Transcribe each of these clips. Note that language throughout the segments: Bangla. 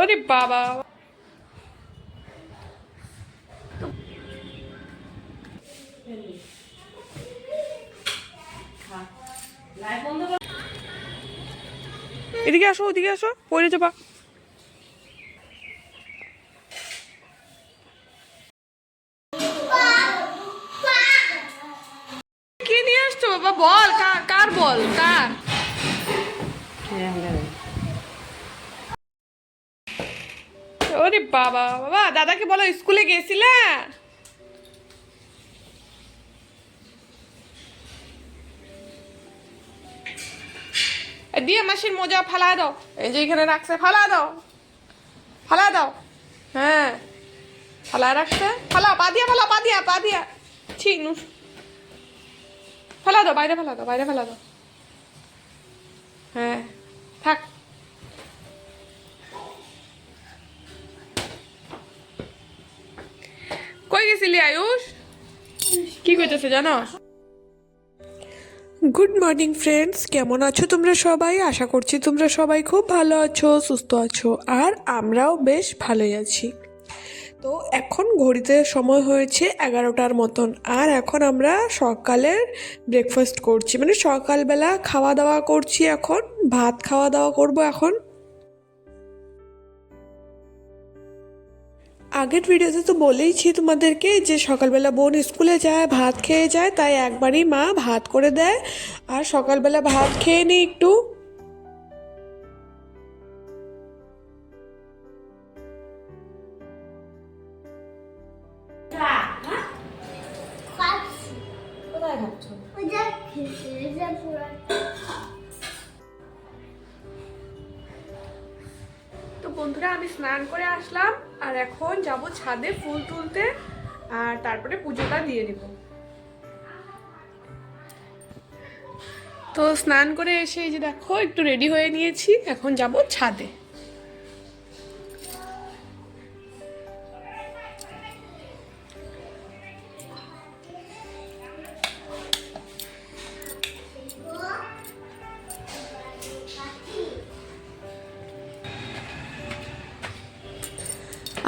ওরে বাবা। এদিকে আসো, ওদিকে আসো, পড়ে যাবা। কি নিয়ে আসছো? বাবা, বল, কার বল, কার? ওরে বাবা বাবা, দাদাকে বলো স্কুলে গেছিলে? দিয়ে মাসির মোজা ফালা দাও। এই যে এখানে রাখছে ফালা দাও। ফালা দাও। হ্যাঁ। ফালা রাখছে। ফালা, পা দিয়া ফালা, পা দিয়া পা দিয়া। ছি, নুস। ফেলা দাও, বাইরে ফেলা দাও, বাইরে ফেলা দাও। হ্যাঁ। থাক। কই গেছিলি আয়ুষ? কি করতেছে, জানো? গুড মর্নিং ফ্রেন্ডস কেমন আছো তোমরা সবাই? আশা করছি তোমরা সবাই খুব ভালো আছো, সুস্থ আছো, আর আমরাও বেশ ভালোই আছি। তো এখন ঘড়িতে সময় হয়েছে এগারোটার মতন, আর এখন আমরা সকালের ব্রেকফাস্ট করছি। মানে সকালবেলা খাওয়া দাওয়া করছি এখন, ভাত খাওয়া দাওয়া করব এখন। আগের ভিডিওতে তো বলেইছি তোমাদেরকে যে সকালবেলা বোন স্কুলে যায় ভাত খেয়ে যায় তাই একবারই মা ভাত করে দেয়। আর সকালবেলা ভাত খেয়ে নিই একটু। কোথায় বন্ধুরা, আমি স্নান করে আসলাম আর এখন যাব ছাদে ফুল তুলতে আর তারপরে পুজোটা দিয়ে দেব তো স্নান করে এসে এই যে দেখো, একটু রেডি হয়ে নিয়েছি, এখন যাব ছাদে।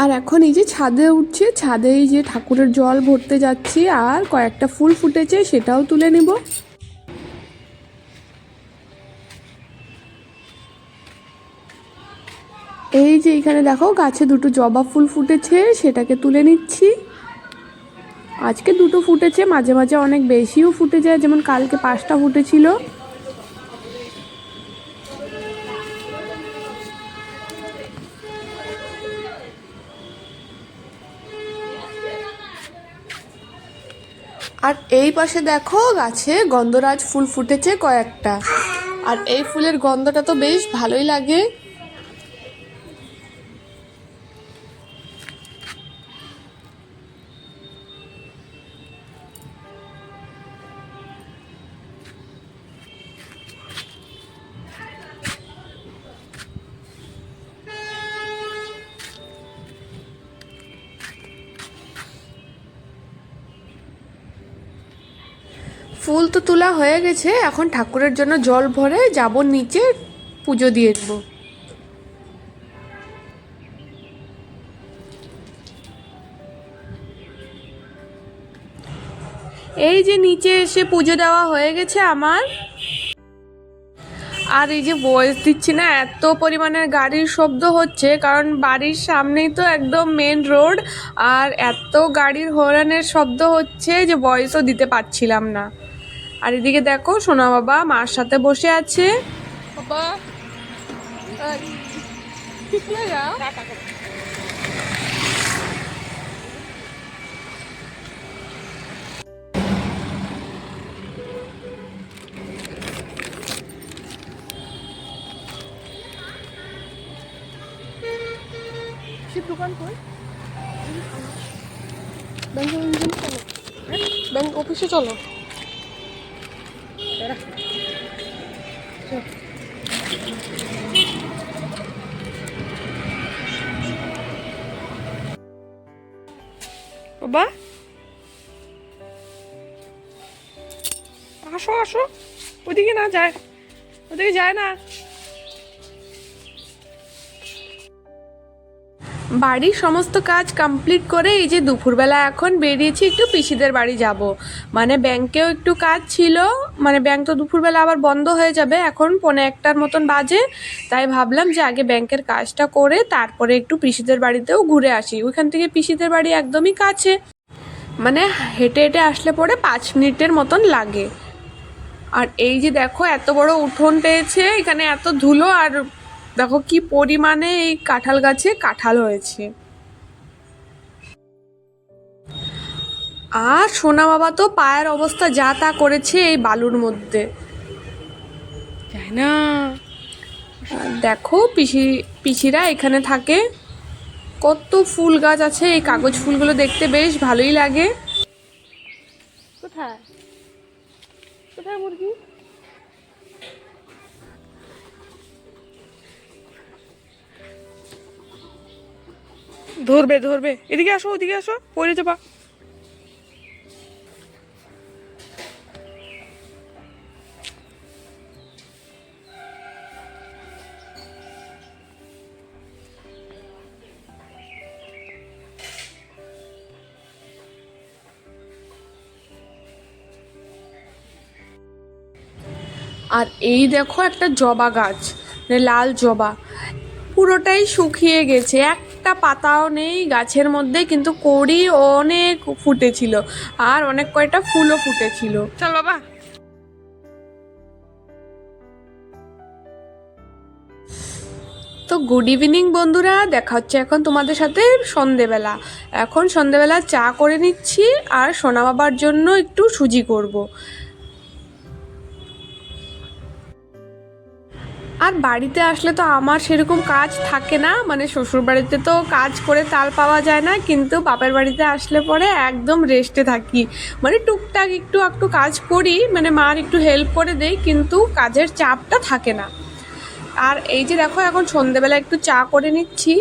আর এখন এই যে ছাদে উঠছে, ছাদে এই যে ঠাকুরের জল ভরতে যাচ্ছি আর কয়েকটা ফুল ফুটেছে সেটাও তুলে নেব। এই যে এখানে দেখো গাছে দুটো জবা ফুল ফুটেছে, সেটাকে তুলে নিচ্ছি। আজকে দুটো ফুটেছে, মাঝে মাঝে অনেক বেশিও ফুটে যায়, যেমন কালকে পাঁচটা ফুটেছিল। আর এই পাশে দেখো গাছে গন্ধরাজ ফুল ফুটেছে কয়েকটা। আর এই ফুলের গন্ধটা তো বেশ ভালোই লাগে। ফুল তো তোলা হয়ে গেছে, এখন ঠাকুরের জন্য জল ভরে যাব নিচে পুজো দিয়ে দেবো। এই যে নিচে এসে পুজো দেওয়া হয়ে গেছে আমার। আর এই যে ভয়েস দিচ্ছি না, এত পরিমাণের গাড়ির শব্দ হচ্ছে, কারণ বাড়ির সামনেই তো একদম মেন রোড আর এত গাড়ির হর্নের শব্দ হচ্ছে যে ভয়েসও দিতে পারছিলাম না। আর এদিকে দেখো সোনা বাবা মার সাথে বসে আছে। বাবা শিব দোকান কই ব্যাংক অফিসে চলো। বাবা। আসো আসো। ওদিকে না যায়। ওদিকে যায় না। বাড়ির সমস্ত কাজ কমপ্লিট করে এই যে দুপুরবেলা এখন বেরিয়েছি একটু পিসিদের বাড়ি যাব। মানে ব্যাংকেও একটু কাজ ছিল মানে ব্যাংক তো দুপুরবেলা আবার বন্ধ হয়ে যাবে, এখন পৌনে একটার মতন বাজে। তাই ভাবলাম যে আগে ব্যাংকের কাজটা করে তারপরে একটু পিসিদের বাড়িতেও ঘুরে আসি। ওইখান থেকে পিসিদের বাড়ি একদমই কাছে। মানে হেঁটে হেঁটে আসলে পরে পাঁচ মিনিটের মতন লাগে। আর এই যে দেখো, এত বড় উঠোন পেয়েছে, এখানে এত ধুলো আর দেখো কি পরিমাণে এই কাঁঠাল গাছে কাঁঠাল হয়েছে। আর সোনা বাবা তো পায়ের অবস্থা যা তা করেছে এই বালুর মধ্যে। যাই না? দেখো পিসি পিসিরা এখানে থাকে। কত ফুল গাছ আছে এই কাগজ ফুলগুলো দেখতে বেশ ভালোই লাগে। কোথায়? কোথায় মুরগি? ধরবে ধরবে। এদিকে আসো, ওদিকে আসো। পড়ে যাবা। আর এই দেখো একটা জবা গাছ মানে লাল জবা। পুরোটাই শুকিয়ে গেছে। একটা পাতাও নেই গাছের মধ্যে কিন্তু কড়ি অনেক ফুটেছিল আর অনেক কয়টা ফুলও ফুটেছিল। চল বাবা। তো গুড ইভিনিং বন্ধুরা দেখা হচ্ছে এখন তোমাদের সাথে সন্ধেবেলা। এখন সন্ধেবেলা চা করে নিচ্ছি আর সোনা বাবার জন্য একটু সুজি করব। আর বাড়িতে আসলে তো আমার সেরকম কাজ থাকে না। মানে শ্বশুর বাড়িতে তো কাজ করে তাল পাওয়া যায় না, কিন্তু বাপের বাড়িতে আসলে পরে একদম রেস্টে থাকি। মানে টুকটাক একটু একটু কাজ করি মানে মার একটু হেল্প করে দেই, কিন্তু কাজের চাপটা থাকে না। আর এই যে দেখো, এখন সন্ধেবেলা একটু চা করে নিচ্ছি।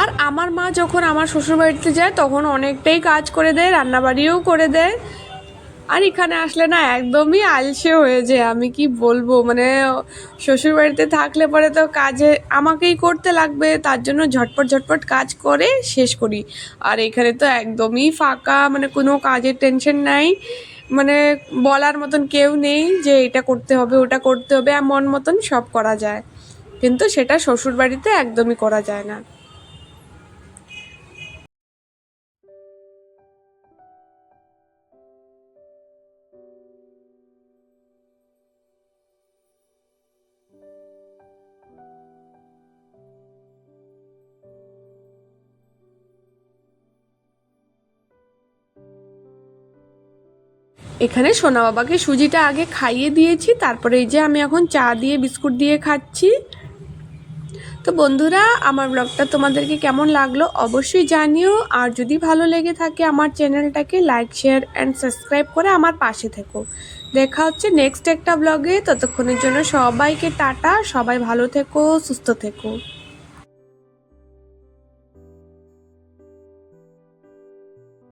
আর আমার মা যখন আমার শ্বশুর বাড়িতে যায়, তখন অনেকটাই কাজ করে দেয়, রান্নাবাড়িও করে দেয়। আর এখানে আসলে না একদমই আলসে হয়ে যায়, আমি কি বলব? মানে শ্বশুর বাড়িতে থাকলে পরে তো কাজে আমাকেই করতে লাগবে, তার জন্য ঝটপট ঝটপট কাজ করে শেষ করি। আর এখানে তো একদমই ফাঁকা মানে কোনো কাজের টেনশন নাই। মানে বলার মতন কেউ নেই যে এটা করতে হবে, ওটা করতে হবে, আর মন মতন সব করা যায়। কিন্তু সেটা শ্বশুর বাড়িতে একদমই করা যায় না। এখানে সোনা বাবাকে সুজিটা আগে খাইয়ে দিয়েছি, তারপরে এই যে আমি এখন চা দিয়ে, বিস্কুট দিয়ে খাচ্ছি। তো বন্ধুরা, আমার ব্লগটা তোমাদেরকে কেমন লাগল অবশ্যই জানিও, আর যদি ভালো লেগে থাকে আমার চ্যানেলটাকে, লাইক, শেয়ার অ্যান্ড সাবস্ক্রাইব করে আমার পাশে থেকো। দেখা হচ্ছে নেক্সট একটা ব্লগে, ততক্ষণের জন্য সবাইকে টাটা, সবাই ভালো থেকো, সুস্থ থেকো।